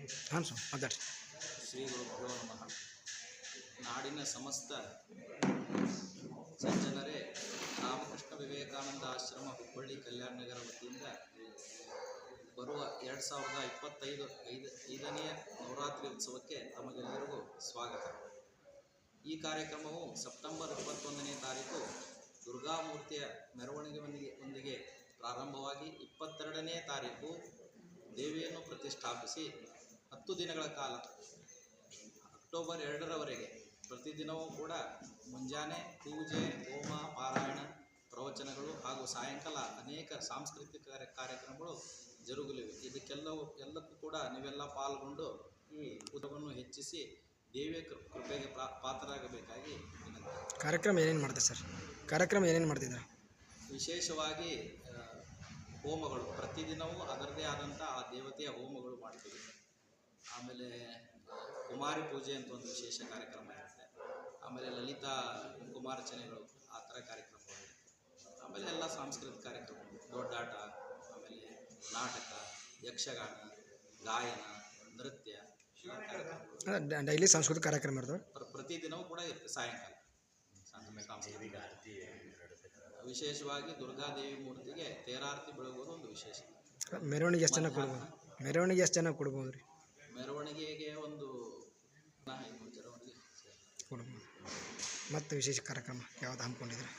ಶ್ರೀ ಗುರುಭ್ಯೋ ನಮಃ. ನಾಡಿನ ಸಮಸ್ತ ಸಜ್ಜನರೇ ರಾಮಕೃಷ್ಣ ವಿವೇಕಾನಂದ ಆಶ್ರಮ ಹುಬ್ಬಳ್ಳಿ ಕಲ್ಯಾಣ ನಗರ ವತಿಯಿಂದ ಬರುವ ಎರಡು ಸಾವಿರದ ಇಪ್ಪತ್ತೈದು ಐದು, ಐದನೆಯ ನವರಾತ್ರಿ ಉತ್ಸವಕ್ಕೆ ತಮಗೆಲ್ಲರಿಗೂ ಸ್ವಾಗತ. ಈ ಕಾರ್ಯಕ್ರಮವು ಸೆಪ್ಟೆಂಬರ್ ಇಪ್ಪತ್ತೊಂದನೇ ತಾರೀಕು ದುರ್ಗಾಮೂರ್ತಿಯ ಮೆರವಣಿಗೆಯೊಂದಿಗೆ ಒಂದಿಗೆ ಪ್ರಾರಂಭವಾಗಿ ಇಪ್ಪತ್ತೆರಡನೇ ತಾರೀಕು ದೇವಿಯನ್ನು ಪ್ರತಿಷ್ಠಾಪಿಸಿ ಹತ್ತು ದಿನಗಳ ಕಾಲ ಅಕ್ಟೋಬರ್ ಎರಡರವರೆಗೆ ಪ್ರತಿದಿನವೂ ಕೂಡ ಮುಂಜಾನೆ ಪೂಜೆ ಹೋಮ ಪಾರಾಯಣ ಪ್ರವಚನಗಳು ಹಾಗೂ ಸಾಯಂಕಾಲ ಅನೇಕ ಸಾಂಸ್ಕೃತಿಕ ಕಾರ್ಯ- ಕಾರ್ಯಕ್ರಮಗಳು ಜರುಗಲಿವೆ. ಇದಕ್ಕೆಲ್ಲವೂ ಎಲ್ಲಕ್ಕೂ ಕೂಡ ನೀವೆಲ್ಲ ಪಾಲ್ಗೊಂಡು ಈ ಉದವನ್ನು ಹೆಚ್ಚಿಸಿ ದೇವಿಯ ಕೃ- ಕೃಪೆಗೆ ಪಾತ್ರರಾಗಬೇಕಾಗಿ ಕಾರ್ಯಕ್ರಮ ಏನೇನು ಮಾಡ್ತೀವಿ ಸರ್? ಕಾರ್ಯಕ್ರಮ ಏನೇನು ಮಾಡ್ತಿದ್ದಾರೆ ವಿಶೇಷವಾಗಿ ಹೋಮಗಳು. ಪ್ರತಿದಿನವೂ ಅದರದೇ ಆದಂಥ ಆ ದೇವತೆಯ ಹೋಮಗಳು ಮಾಡ್ತೀವಿ. ಆಮೇಲೆ ಕುಮಾರಿ ಪೂಜೆ ಅಂತ ಒಂದು ವಿಶೇಷ ಕಾರ್ಯಕ್ರಮ ಇರುತ್ತೆ. ಆಮೇಲೆ ಲಲಿತಾ ಕುಮಾರಚನೆಗಳು ಆ ಥರ ಕಾರ್ಯಕ್ರಮಗಳು ಆಮೇಲೆ ಎಲ್ಲ ಸಾಂಸ್ಕೃತಿಕ ಕಾರ್ಯಕ್ರಮಗಳು ದೊಡ್ಡಾಟ ಆಮೇಲೆ ನಾಟಕ ಯಕ್ಷಗಾನ ಗಾಯನ ನೃತ್ಯ ಡೈಲಿ ಸಾಂಸ್ಕೃತಿಕ ಕಾರ್ಯಕ್ರಮ ಇರ್ತವೆ ಪ್ರತಿ ಪ್ರತಿದಿನವೂ ಕೂಡ ಇರುತ್ತೆ ಸಾಯಂಕಾಲ. ವಿಶೇಷವಾಗಿ ದುರ್ಗಾದೇವಿ ಮೂರ್ತಿಗೆ ತೇರಾರತಿ ಬೆಳಗುವುದು ಒಂದು ವಿಶೇಷ. ಮೆರವಣಿಗೆ ಎಷ್ಟು ಜನ ಕೊಡ್ಬೋದು? ಮೆರವಣಿಗೆ ಎಷ್ಟು ಜನ ಕೊಡ್ಬೋದು ರೀ ಮೆರವಣಿಗೆಗೆ ಒಂದು ಮತ್ತು ವಿಶೇಷ ಕಾರ್ಯಕ್ರಮ ಯಾವ್ದು ಹಮ್ಮಿಕೊಂಡಿದ್ರೆ